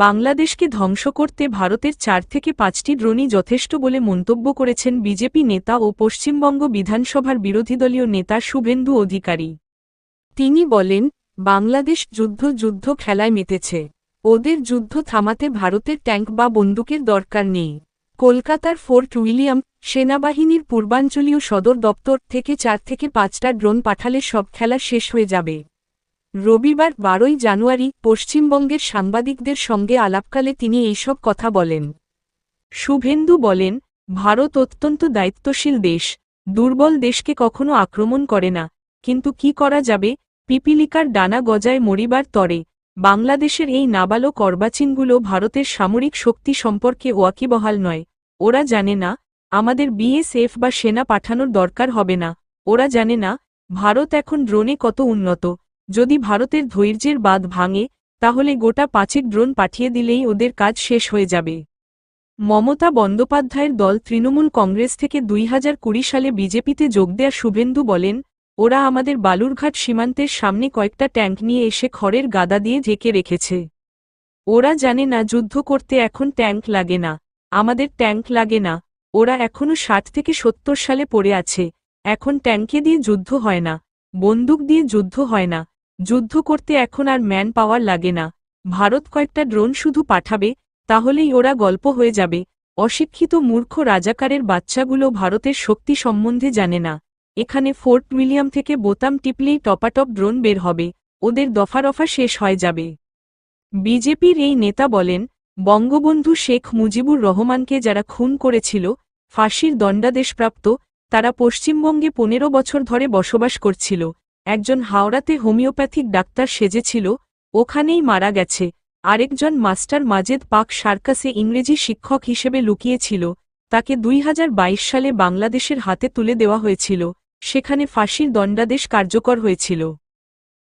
বাংলাদেশকে ধ্বংস করতে ভারতের চার থেকে পাঁচটি ড্রোনই যথেষ্ট বলে মন্তব্য করেছেন বিজেপি নেতা ও পশ্চিমবঙ্গ বিধানসভার বিরোধীদলীয় নেতা শুভেন্দু অধিকারী। তিনি বলেন, বাংলাদেশ যুদ্ধ যুদ্ধ খেলায় মেতেছে। ওদের যুদ্ধ থামাতে ভারতের ট্যাঙ্ক বা বন্দুকের দরকার নেই। কলকাতার ফোর্ট উইলিয়াম সেনাবাহিনীর পূর্বাঞ্চলীয় সদর দপ্তর থেকে চার থেকে পাঁচটা ড্রোন পাঠালে সব খেলা শেষ হয়ে যাবে। রবিবার, বারোই জানুয়ারি, পশ্চিমবঙ্গের সাংবাদিকদের সঙ্গে আলাপকালে তিনি এইসব কথা বলেন। শুভেন্দু বলেন, ভারত অত্যন্ত দায়িত্বশীল দেশ। দুর্বল দেশকে কখনো আক্রমণ করে না। কিন্তু কি করা যাবে? পিপিলিকার ডানা গজায় মরিবার তরে। বাংলাদেশের এই নাবালক অর্বাচীনগুলো ভারতের সামরিক শক্তি সম্পর্কে ওয়াকিবহাল নয়। ওরা জানে না, আমাদের বিএসএফ বা সেনা পাঠানোর দরকার হবে না। ওরা জানে না, ভারত এখন ড্রোনে কত উন্নত। যদি ভারতের ধৈর্যের বাঁধ ভাঙে, তাহলে গোটা পাঁচেক ড্রোন পাঠিয়ে দিলেই ওদের কাজ শেষ হয়ে যাবে। মমতা বন্দ্যোপাধ্যায়ের দল তৃণমূল কংগ্রেস থেকে দুই হাজার কুড়ি সালে বিজেপিতে যোগ দেয়া শুভেন্দু বলেন, ওরা আমাদের বালুরঘাট সীমান্তের সামনে কয়েকটা ট্যাঙ্ক নিয়ে এসে খড়ের গাদা দিয়ে ঢেকে রেখেছে। ওরা জানে না যুদ্ধ করতে এখন ট্যাঙ্ক লাগে না, আমাদের ট্যাঙ্ক লাগে না, ওরা এখনও ষাট থেকে সত্তর সালে পড়ে আছে, এখন ট্যাঙ্কে দিয়ে যুদ্ধ হয় না, বন্দুক দিয়ে যুদ্ধ হয় না যুদ্ধ করতে এখন আর ম্যান পাওয়ার লাগে না। ভারত কয়েকটা ড্রোন শুধু পাঠাবে, তাহলেই ওরা গল্প হয়ে যাবে। অশিক্ষিত মূর্খ রাজাকারের বাচ্চাগুলো ভারতের শক্তি সম্বন্ধে জানে না। এখানে ফোর্ট উইলিয়াম থেকে বোতাম টিপলেই টপাটপ ড্রোন বের হবে, ওদের দফারফা শেষ হয়ে যাবে। বিজেপির এই নেতা বলেন, বঙ্গবন্ধু শেখ মুজিবুর রহমানকে যারা খুন করেছিল, ফাঁসির দণ্ডাদেশপ্রাপ্ত, তারা পশ্চিমবঙ্গে পনেরো বছর ধরে বসবাস করছিল। একজন হাওড়াতে হোমিওপ্যাথিক ডাক্তার সেজেছিল, ওখানেই মারা গেছে। আরেকজন মাস্টার মাজেদ পাক সার্কাসে ইংরেজি শিক্ষক হিসেবে লুকিয়েছিল, তাকে দুই হাজার বাইশ সালে বাংলাদেশের হাতে তুলে দেওয়া হয়েছিল, সেখানে ফাঁসির দণ্ডাদেশ কার্যকর হয়েছিল।